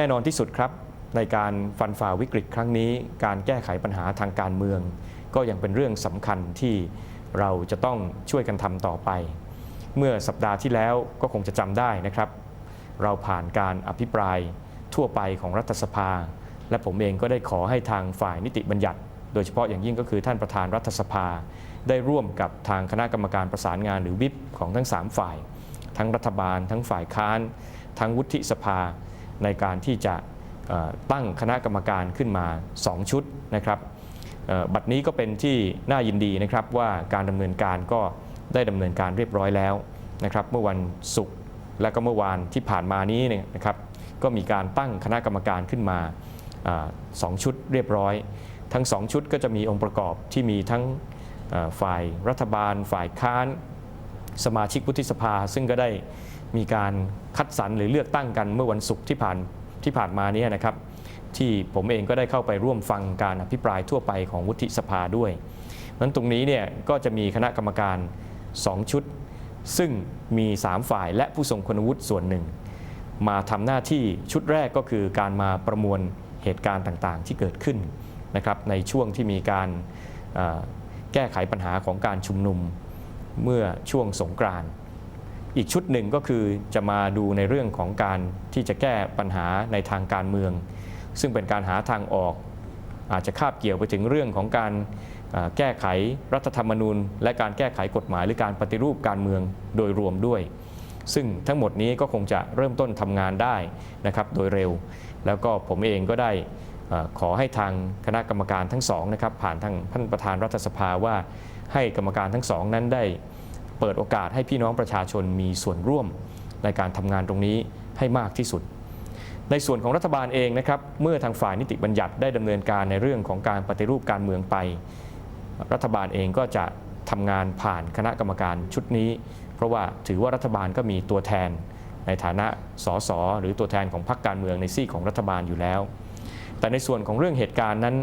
แน่นอนที่สุดครับ ในการฟันฝ่าวิกฤตครั้งนี้ การแก้ไขปัญหาทางการเมือง ก็ยังเป็นเรื่องสำคัญที่เราจะต้องช่วยกันทำต่อไป เมื่อสัปดาห์ที่แล้วก็คงจะจำได้นะครับ เราผ่านการอภิปรายทั่วไปของรัฐสภา และผมเองก็ได้ขอให้ทางฝ่ายนิติบัญญัติ โดยเฉพาะอย่างยิ่งก็คือท่านประธานรัฐสภา ได้ร่วมกับทางคณะกรรมการประสานงานหรือวิปของทั้ง 3 ฝ่าย ทั้งรัฐบาล ทั้งฝ่ายค้าน ทั้งวุฒิสภา ในการที่จะตั้งคณะกรรมการขึ้นมา 2 ชุดนะครับบัดนี้ก็เป็นที่น่ายินดีนะครับว่าการดำเนินการก็ได้ดำเนินการเรียบร้อยแล้วนะครับเมื่อวันศุกร์และก็เมื่อวานที่ผ่านมานี้เนี่ยนะครับก็มีการตั้งคณะกรรมการขึ้นมาสองชุดเรียบร้อย ทั้งสองชุดก็จะมีองค์ประกอบที่มีทั้งฝ่ายรัฐบาล ฝ่ายค้าน สมาชิกวุฒิสภา ซึ่งก็ได้ มีการคัดสรรหรือเลือกตั้งกันเมื่อวันศุกร์ที่ผ่านที่ผ่านมาเนี้นะครับ ที่ผมเองก็ได้เข้าไปร่วมฟังการอภิปรายทั่วไปของวุฒิสภาด้วยนั้นตรงนี้เนี่ยก็จะมีคณะกรรมการ 2 ชุด ซึ่งมี 3 ฝ่ายและผู้ทรงคุณวุฒิส่วนหนึ่ง มาทำหน้าที่ชุดแรกก็คือการมาประมวลเหตุการณ์ต่างๆ ที่เกิดขึ้นนะครับในช่วงที่มีการแก้ไขปัญหาของการชุมนุมเมื่อช่วงสงกรานต์ อีกชุดหนึ่งก็คือจะมาดูในเรื่องของการที่จะแก้ปัญหาในทางการเมือง ซึ่งเป็นการหาทางออก อาจจะคาบเกี่ยวไปถึงเรื่องของการแก้ไขรัฐธรรมนูญ และการแก้ไขกฎหมายหรือการปฏิรูปการเมืองโดยรวมด้วย ซึ่งทั้งหมดนี้ก็คงจะเริ่มต้นทำงานได้นะครับโดยเร็ว แล้วก็ผมเองก็ได้ขอให้ทางคณะกรรมการทั้งสองนะครับผ่านทางท่านประธานรัฐสภาว่าให้กรรมการทั้งสองนั้นได้ เปิดโอกาสให้พี่น้องประชาชนมีส่วนร่วมในการทำงานตรงนี้ให้มากที่สุด ในส่วนของรัฐบาลเองนะครับเมื่อทางฝ่ายนิติบัญญัติได้ดำเนินการในเรื่องของการปฏิรูปการเมืองไป รัฐบาลเองก็จะทำงานผ่านคณะกรรมการชุดนี้ เพราะว่าถือว่ารัฐบาลก็มีตัวแทนในฐานะสสหรือตัวแทนของพรรคการเมืองในซีกของรัฐบาลอยู่แล้ว แต่ในส่วนของเรื่องเหตุการณ์นั้น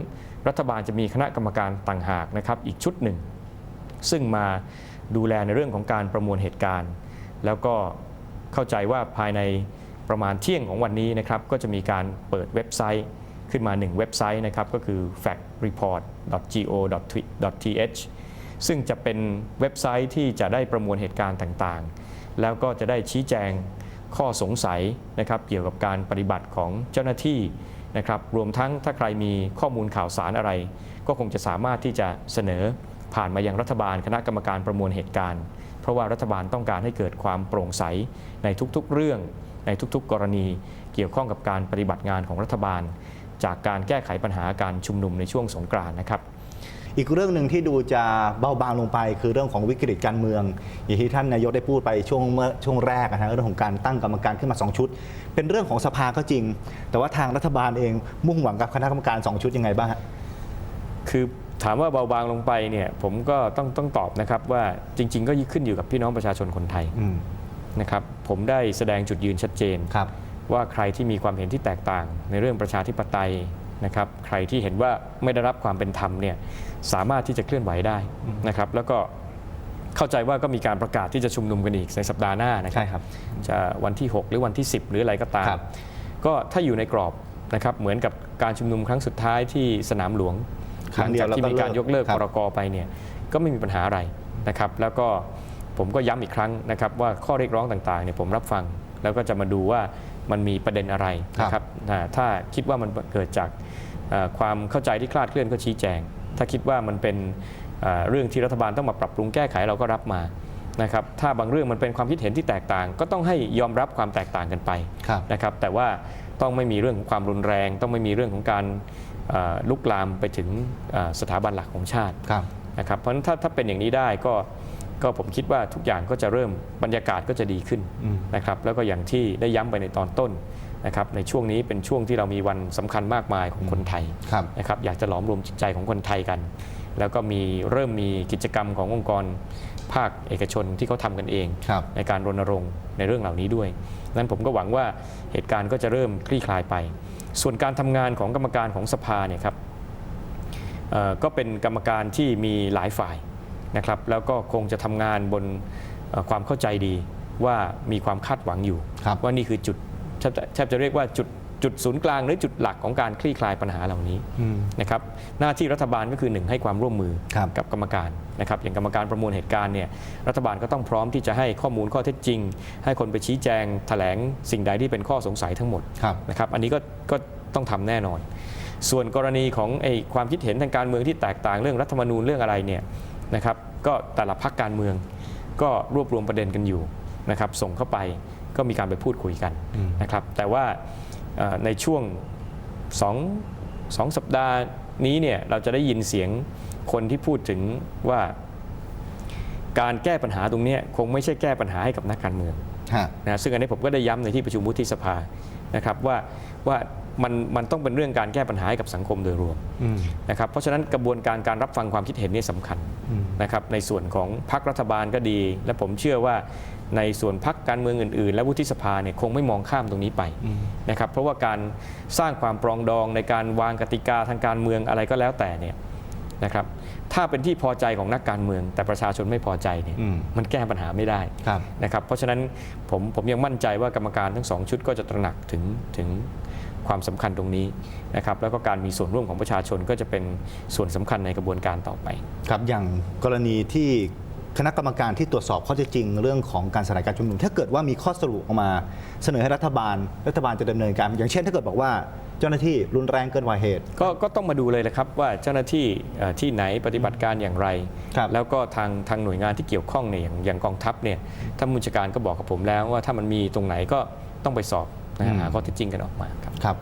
รัฐบาลจะมีคณะกรรมการต่างหากนะครับอีกชุดหนึ่ง ซึ่งมา ดูแลในเรื่องของการประมวลเหตุการณ์ แล้วก็เข้าใจว่าภายในประมาณเที่ยงของวันนี้นะครับก็จะมีการเปิดเว็บไซต์ขึ้นมาหนึ่งเว็บไซต์นะครับก็คือ factreport.go.th ซึ่งจะเป็นเว็บไซต์ที่จะได้ประมวลเหตุการณ์ต่างๆ แล้วก็จะได้ชี้แจงข้อสงสัยนะครับเกี่ยวกับการปฏิบัติของเจ้าหน้าที่นะครับรวมทั้งถ้าใครมีข้อมูลข่าวสารอะไร ก็คงจะสามารถที่จะเสนอ ผ่านมายังรัฐบาลคณะกรรมการประมวลเหตุการณ์ เพราะว่ารัฐบาลต้องการให้เกิดความโปร่งใสในทุกๆเรื่อง ในทุกๆ กรณีเกี่ยวข้องกับการปฏิบัติงานของรัฐบาล จากการแก้ไขปัญหาการชุมนุมในช่วงสงกรานต์นะครับอีกเรื่องหนึ่งที่ดูจะเบาบางลงไปคือเรื่องของวิกฤตการเมือง อย่างที่ท่านนายกได้พูดไปช่วงเมื่อช่วงแรกนะฮะเรื่องของการตั้งกรรมการขึ้นมา 2 ชุด เป็นเรื่องของสภาก็จริง แต่ว่าทางรัฐบาลเองมุ่งหวังกับคณะกรรมการ 2 ชุดยังไงบ้างฮะคือ ถามว่าเบาบางลงไปเนี่ยผมก็ต้องต้องตอบนะครับว่าจริง ๆ ก็ขึ้นอยู่กับพี่น้องประชาชนคนไทยอืมนะครับผมได้แสดงจุดยืนชัดเจนครับว่าใครที่มีความเห็นที่แตกต่าง ในเรื่องประชาธิปไตยนะครับใครที่เห็นว่าไม่ได้รับความเป็นธรรมเนี่ยสามารถที่จะเคลื่อนไหวได้นะครับแล้วก็เข้าใจว่าก็มีการประกาศที่จะชุมนุมกันอีกในสัปดาห์หน้านะครัใช่ครับจะวันที่ 6 หรือวันที่ 10 หรืออะไรก็ตามครับก็ถ้าอยู่ในกรอบนะครับเหมือนกับการชุมนุมครั้งสุดท้ายที่สนามหลวง ครั้งเดียวหลัจากที่มีการยกเลิกครัพบรกไปเนี่ยก็ไม่มีปัญหาอะไรนะครับ แล้วก็ผมก็ย้ำอีกครั้งนะครับ ว่าข้อเรียกร้องต่างๆเนี่ยผมรับฟัง แล้วก็จะมาดูว่ามันมีประเด็นอะไรนะครับอ่าถ้าคิดว่ามันเกิดจากเอ่อความเข้าใจที่คลาดเคลื่อนก็ชี้แจง ถ้าคิดว่ามันเป็นเอ่อเรื่องที่รัฐบาลต้องมาปรับปรุงแก้ไขเราก็รับมานะครับถ้าบางเรื่องมันเป็นความคิดเห็นที่แตกต่าง ก็ต้องให้ยอมรับความแตกต่างกันไปครับนะครับแต่ว่าต้องไม่มีเรื่องของความรุนแรง ต้องไม่มีเรื่องของการเอ่อ ลุกลามไปถึงเอ่อสถาบันหลักของชาติครับนะครับเพราะฉะนั้นถ้าถ้าเป็นอย่างนี้ได้ก็ก็ผมคิดว่าทุกอย่างก็จะเริ่มบรรยากาศก็จะดีขึ้นอืมนะครับแล้วก็อย่างที่ได้ย้ำไปในตอนต้นนะครับในช่วงนี้เป็นช่วงที่เรามีวันสำคัญมากมายของคนไทยครับนะครับอยากจะหลอมรวมจิตใจของคนไทยกัน แล้วก็มีเริ่มมีกิจกรรมขององค์กรภาคเอกชนที่เขาทำกันเองครับในการรณรงค์ในเรื่องเหล่านี้ด้วยนั้นผมก็หวังว่าเหตุการณ์ก็จะเริ่มคลี่คลายไป ส่วนการทำงานของกรรมการของสภาเนี่ยครับเอ่อก็เป็นกรรมการที่มีหลายฝ่ายนะครับแล้วก็คงจะทำงานบนเอ่อความเข้าใจดีว่ามีความคาดหวังอยู่ครับว่านี่คือจุดแทบจะแทบจะเรียกว่าจุด จุดจุดศูนย์กลางหรือจุดหลักของการคลี่คลายปัญหาเหล่านี้อืมนะครับหน้าที่รัฐบาลก็คือหนึ่งให้ความร่วมมือครับกับกรรมการนะครับอย่างกรรมการประมวลเหตุการณ์เนี่ยรัฐบาลก็ต้องพร้อมที่จะให้ข้อมูลข้อเท็จจริง ให้คนไปชี้แจงแถลงสิ่งใดที่เป็นข้อสงสัยทั้งหมดครับนะครับอันนี้ก็ก็ต้องทำแน่นอน ส่วนกรณีของไอ้ความคิดเห็นทางการเมืองที่แตกต่างเรื่องรัฐธรรมนูญเรื่องอะไรเนี่ยนะครับก็แต่ละพักการเมืองก็รวบรวมประเด็นกันอยู่นะครับส่งเข้าไปก็มีการไปพูดคุยกันอืมนะครับแต่ว่าเอ่อ ในช่วงสองสองสัปดาห์นี้เนี่ยเราจะได้ยินเสียงคนที่พูดถึงว่าการแก้ปัญหาตรงเนี้ยคงไม่ใช่แก้ปัญหาให้กับนักการเมืองฮะนะซึ่งอันนี้ผมก็ได้ย้ำในที่ประชุมวุฒิสภานะครับว่าว่ามันมันต้องเป็นเรื่องการแก้ปัญหาให้กับสังคมโดยรวมอืมนะครับเพราะฉะนั้นกระบวนการการรับฟังความคิดเห็นนี่สำคัญอืม นะครับในส่วนของพรรครัฐบาลก็ดี และผมเชื่อว่าในส่วนพรรคการเมืองอื่น ๆ และวุฒิสภาเนี่ยคงไม่มองข้ามตรงนี้ไปอืมนะครับเพราะว่าการสร้างความปรองดองในการวางกติกาทางการเมืองอะไรก็แล้วแต่เนี่ยนะครับถ้าเป็นที่พอใจของนักการเมือง แต่ประชาชนไม่พอใจเนี่ยอืมมันแก้ปัญหาไม่ได้ครับนะครับเพราะฉะนั้นผมผมยังมั่นใจว่ากรรมการทั้งสองชุดก็จะตระหนักถึงถึง ความสำคัญตรงนี้นะครับแล้วก็การมีส่วนร่วมของประชาชนก็จะเป็นส่วนสำคัญในกระบวนการต่อไปครับอย่างกรณีที่คณะกรรมการที่ตรวจสอบข้อเท็จจริง เรื่องของการสลายการชุมนุม ถ้าเกิดว่ามีข้อสรุปออกมาเสนอให้รัฐบาล รัฐบาลจะดำเนินการ อย่างเช่น ถ้าเกิดบอกว่าเจ้าหน้าที่รุนแรงเกินกว่าเหตุ ก็ก็ต้องมาดูเลยนะครับว่าเจ้าหน้าที่เอ่อที่ไหนปฏิบัติการอย่างไรครับแล้วก็ทางทางหน่วยงานที่เกี่ยวข้องเนี่ยอย่างอย่างกองทัพเนี่ยท่านผู้บัญชาการก็บอกกับผมแล้วว่าถ้ามันมีตรงไหนก็ต้องไปสอบนะฮะอืม หาข้อเท็จจริงกันออกมาครับครับ